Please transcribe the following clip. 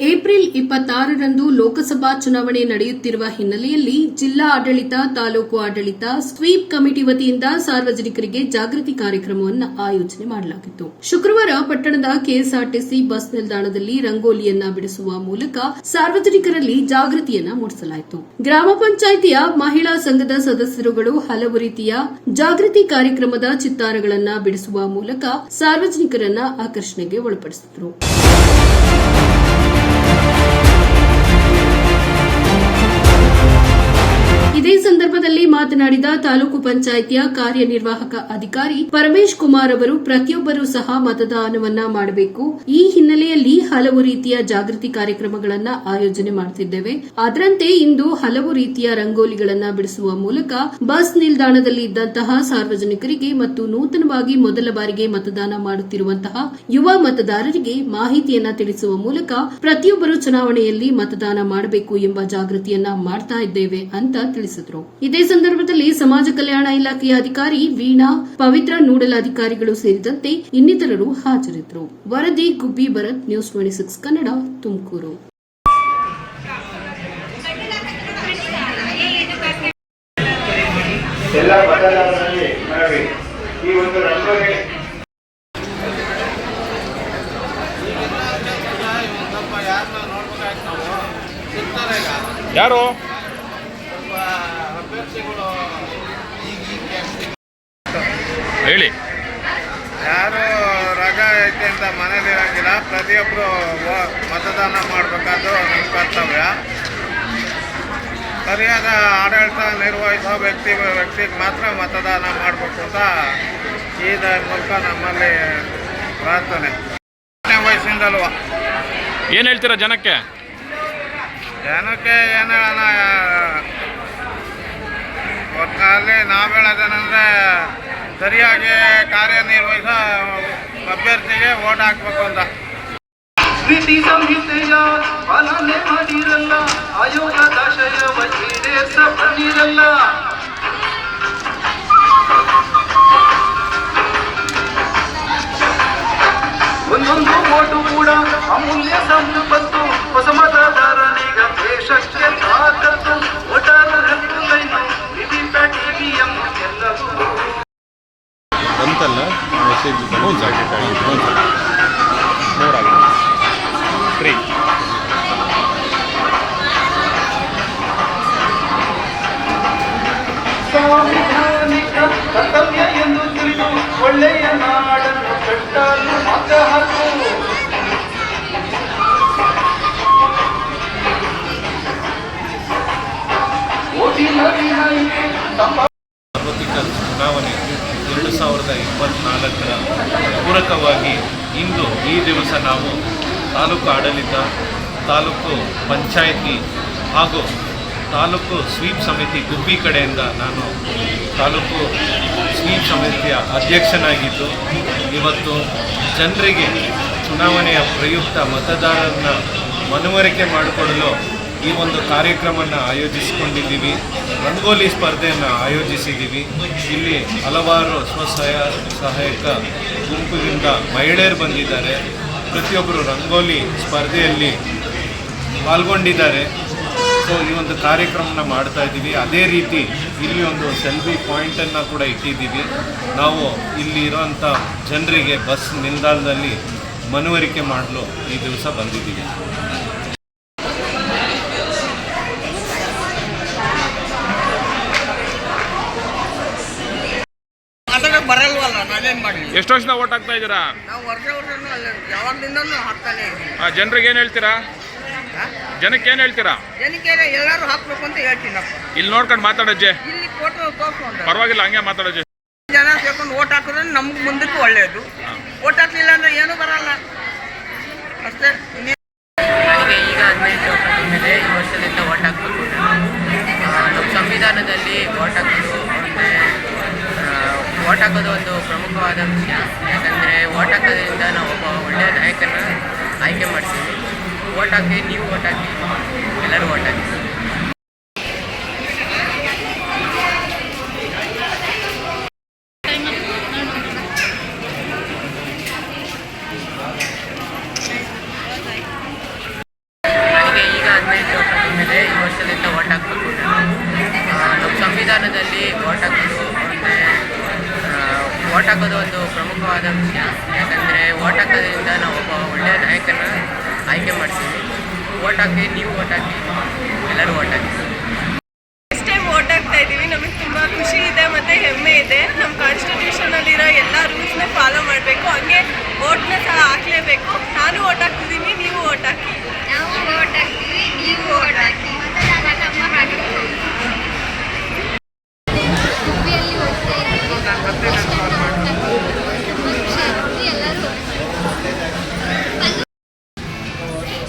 April ಇಪ್ಪತ್ತಾರರಂದು ಲೋಕಸಭಾ ಚುನಾವಣೆ ನಡೆಯುತ್ತಿರುವ ಹಿನ್ನೆಲೆಯಲ್ಲಿ ಜಿಲ್ಲಾ ಆಡಳಿತ, ತಾಲೂಕು ಆಡಳಿತ, ಸ್ವೀಪ್ ಕಮಿಟಿ ವತಿಯಿಂದ ಸಾರ್ವಜನಿಕರಿಗೆ ಜಾಗೃತಿ ಕಾರ್ಯಕ್ರಮವನ್ನು ಆಯೋಜನೆ ಮಾಡಲಾಗಿತ್ತು. ಶುಕ್ರವಾರ ಪಟ್ಟಣದ ಕೆಎಸ್ಆರ್ಟಿಸಿ ಬಸ್ ನಿಲ್ದಾಣದಲ್ಲಿ ರಂಗೋಲಿಯನ್ನ ಬಿಡಿಸುವ ಮೂಲಕ ಸಾರ್ವಜನಿಕರಲ್ಲಿ ಜಾಗೃತಿಯನ್ನ ಮೂಡಿಸಲಾಯಿತು. ಗ್ರಾಮ ಪಂಚಾಯಿತಿಯ ಮಹಿಳಾ ಸಂಘದ ಸದಸ್ಯರುಗಳು ಹಲವು ರೀತಿಯ ಜಾಗೃತಿ ಕಾರ್ಯಕ್ರಮದ ಚಿತ್ತಾರಗಳನ್ನು ಬಿಡಿಸುವ ಮೂಲಕ ಸಾರ್ವಜನಿಕರನ್ನ ಆಕರ್ಷಣೆಗೆ ಒಳಪಡಿಸಿದರು. ಮಾತನಾಡಿದ ತಾಲೂಕು ಪಂಚಾಯಿತಿಯ ಕಾರ್ಯನಿರ್ವಾಹಕ ಅಧಿಕಾರಿ ಪರಮೇಶ್ ಕುಮಾರ್ ಅವರು, ಪ್ರತಿಯೊಬ್ಬರೂ ಸಹ ಮತದಾನವನ್ನ ಮಾಡಬೇಕು. ಈ ಹಿನ್ನೆಲೆಯಲ್ಲಿ ಹಲವು ರೀತಿಯ ಜಾಗೃತಿ ಕಾರ್ಯಕ್ರಮಗಳನ್ನ ಆಯೋಜನೆ ಮಾಡುತ್ತಿದ್ದೇವೆ ಅದರಂತೆ ಇಂದು ಹಲವು ರೀತಿಯ ರಂಗೋಲಿಗಳನ್ನ ಬಿಡಿಸುವ ಮೂಲಕ ಬಸ್ ನಿಲ್ದಾಣದಲ್ಲಿ ಇದ್ದಂತಹ ಸಾರ್ವಜನಿಕರಿಗೆ ಮತ್ತು ನೂತನವಾಗಿ ಮೊದಲ ಬಾರಿಗೆ ಮತದಾನ ಮಾಡುತ್ತಿರುವಂತಹ ಯುವ ಮತದಾರರಿಗೆ ಮಾಹಿತಿಯನ್ನ ತಿಳಿಸುವ ಮೂಲಕ ಪ್ರತಿಯೊಬ್ಬರು ಚುನಾವಣೆಯಲ್ಲಿ ಮತದಾನ ಮಾಡಬೇಕು ಎಂಬ ಜಾಗೃತಿಯನ್ನ ಮಾಡ್ತಾ ಇದ್ದೇವೆ ಅಂತ ತಿಳಿಸಿದರು. ಇದೇ ಸಂದರ್ಭದಲ್ಲಿ ಸಮಾಜ ಕಲ್ಯಾಣ ಇಲಾಖೆಯ ಅಧಿಕಾರಿ ವೀಣಾ ಪವಿತ್ರ ನೂಡಲ್ ಅಧಿಕಾರಿಗಳು ಸೇರಿದಂತೆ ಇನ್ನಿತರರು ಹಾಜರಿದ್ದರು. ವರದಿ Gubbi Bharath news twenty six Kannada Tumakuru. ಎಲ್ಲ ಮತದಾರರಲ್ಲಿ ಮನವಿ. ಈ ಒಂದು ರಂಗೋಲಿ ಯಾರು? ಹೇಳಿ. ಯಾರು ರಗ ಐತೆ ಅಂತ ಮನೇಲಿ ಇರಂಗಿಲ್ಲ. ಪ್ರತಿಯೊಬ್ಬರು ಮತದಾನ ಮಾಡಬೇಕಾದ್ರು ನಮ್ಮ ಕರ್ತವ್ಯ. ಸರಿಯಾದ ಆಡಳಿತ ನಿರ್ವಹಿಸೋ ವ್ಯಕ್ತಿ ವ್ಯಕ್ತಿಗೆ ಮಾತ್ರ ಮತದಾನ ಮಾಡಬೇಕು ಅಂತ ಈ ಮೂಲಕ ನಮ್ಮಲ್ಲಿ ಪ್ರಾರ್ಥನೆ. ವಯಸ್ಸಿಂದಲ್ವ ಏನು ಹೇಳ್ತೀರಾ ಜನಕ್ಕೆ? ಜನಕ್ಕೆ ಏನು ಹೇಳೋಣ ಒಟ್ಟಿನಲ್ಲಿ ನಾವು ಹೇಳೋದೇನೆಂದರೆ ಸರಿಯಾಗಿ ಕಾರ್ಯನಿರ್ವಹಿಸ ಅಭ್ಯರ್ಥಿಗೆ ಓಟ್ ಹಾಕ್ಬೇಕು ಅಂತ. ನೀತಿ ಸಂಹಿತೆಯ ಪಾಲನೆ ಮಾಡಿರಲ್ಲ ಆಯೋಗದಾಶಯವ ಈಡೇರಿಸ ಸಾರ್ವತ್ರಿಕ ಚುನಾವಣೆ ಎರಡು ಸಾವಿರದ ಇಪ್ಪತ್ತ್ನಾಲ್ಕರ ಪೂರಕವಾಗಿ ಇಂದು ಈ ದಿವಸ ನಾವು ತಾಲೂಕು ಆಡಳಿತ, ತಾಲೂಕು ಪಂಚಾಯಿತಿ ಹಾಗೂ ತಾಲೂಕು ಸ್ವೀಪ್ ಸಮಿತಿ ಗುಬ್ಬಿ ಕಡೆಯಿಂದ ನಾನು ತಾಲೂಕು ಸ್ವೀಪ್ ಸಮಿತಿಯ ಅಧ್ಯಕ್ಷನಾಗಿದ್ದು, ಇವತ್ತು ಜನರಿಗೆ ಚುನಾವಣೆಯ ಪ್ರಯುಕ್ತ ಮತದಾರರನ್ನ ಮನವರಿಕೆ ಮಾಡಿಕೊಡಲು ಈ ಒಂದು ಕಾರ್ಯಕ್ರಮವನ್ನು ಆಯೋಜಿಸಿಕೊಂಡಿದ್ದೀವಿ. ರಂಗೋಲಿ ಸ್ಪರ್ಧೆಯನ್ನು ಆಯೋಜಿಸಿದ್ದೀವಿ. ಇಲ್ಲಿ ಹಲವಾರು ಸ್ವಸಹಾಯ ಸಹಾಯಕ ಗುಂಪಿನಿಂದ ಮಹಿಳೆಯರು ಬಂದಿದ್ದಾರೆ. ಪ್ರತಿಯೊಬ್ಬರು ರಂಗೋಲಿ ಸ್ಪರ್ಧೆಯಲ್ಲಿ ಪಾಲ್ಗೊಂಡಿದ್ದಾರೆ. ಸೊ ಈ ಒಂದು ಕಾರ್ಯಕ್ರಮನ ಮಾಡ್ತಾ ಇದ್ದೀವಿ. ಅದೇ ರೀತಿ ಇಲ್ಲಿ ಒಂದು ಸೆಲ್ಫಿ ಪಾಯಿಂಟನ್ನು ಕೂಡ ಇಟ್ಟಿದ್ದೀವಿ. ನಾವು ಇಲ್ಲಿ ಇರೋಂಥ ಜನರಿಗೆ ಬಸ್ ನಿಲ್ದಾಣದಲ್ಲಿ ಮನವರಿಕೆ ಮಾಡಲು ಈ ದಿವಸ ಬಂದಿದ್ದೀವಿ. ಬರಲ್ವಲ್ಲ ಎಷ್ಟು ವರ್ಷದ ಓಟ್ ಹಾಕ್ತಾ ಇದ್ದೀರಾ? ನಾವು ವರ್ಷ ವರ್ಷನೂ ಅಲ್ಲ ಯಾವಾಗ್ಲಿಂದನೂ ಹಾಕ್ತಾನೆ ಆ, ಜನರಿಗೆ ಏನು ಹೇಳ್ತೀರಾ? ಜನಕ್ಕೆ ಏನು ಹೇಳ್ತೀರಾ? ಜನಕ್ಕೆ ಎಲ್ಲರೂ ಹಾಕ್ಬೇಕು ಅಂತ ಹೇಳ್ತೀನಪ್ಪ ಇಲ್ಲಿ ನೋಡ್ಕೊಂಡು ಮಾತಾಡಜ್ಜೆ ಇಲ್ಲಿ ಫೋಟೋ ತೋರ್ಸ್ಕೊಂಡ ಪರವಾಗಿಲ್ಲ ಹಂಗೆ ಮಾತಾಡಜ್ಜೆ ಜನ ಸೇರ್ಕೊಂಡು ಓಟ್ ಹಾಕಿದ್ರೆ ನಮ್ಗೆ ಮುಂದಕ್ಕೆ ಒಳ್ಳೇದು. ಓಟ್ ಹಾಕ್ಲಿಲ್ಲ ಅಂದ್ರೆ ಏನೂ ಬರಲ್ಲ. ಅಷ್ಟೇ. ನನಗೆ ಈಗ ಹದಿನೆಂಟು ಮೇಲೆ ಈ ವರ್ಷದಿಂದ ಓಟ್ ಹಾಕಬೇಕು. ನಮ್ಮ ಸಂವಿಧಾನದಲ್ಲಿ ಓಟ್ ಹಾಕೋದು ಅಂದರೆ ಓಟ್ ಹಾಕೋದು ಒಂದು ಪ್ರಮುಖವಾದ ವಿಷಯ. ಯಾಕಂದರೆ ಓಟ್ ಹಾಕೋದ್ರಿಂದ ನಾವು ಒಬ್ಬ ಒಳ್ಳೆಯ ನಾಯಕನ ಆಯ್ಕೆ ಮಾಡ್ತೀವಿ. ಓಟಾಕಿ ನೀವು ಓಟಾಕಿ ಎಲ್ಲರೂ ಓಟಾಕಿ ಈಗ ಹದಿನೈದು ಮೇಲೆ ಈ ವರ್ಷದಿಂದ ಓಟ್ ಹಾಕಬೇಕು ನಮ್ಮ ಸಂವಿಧಾನದಲ್ಲಿ ಓಟ್ ಹಾಕೋದು ಹಾಕೋದು ಒಂದು ಪ್ರಮುಖವಾದ ವಿಷಯ. ಯಾಕಂದ್ರೆ ಓಟ್ ಹಾಕೋದ್ರಿಂದ ನಾವು ಒಬ್ಬ ಒಳ್ಳೆಯ ನಾಯಕನ ಆಯ್ಕೆ ಮಾಡ್ತೀವಿ. ಓಟ್ ಹಾಕಿ ನೀವು ಓಟ್ ಹಾಕಿ ಎಲ್ಲರೂ ಓಟ್ ಹಾಕಿ.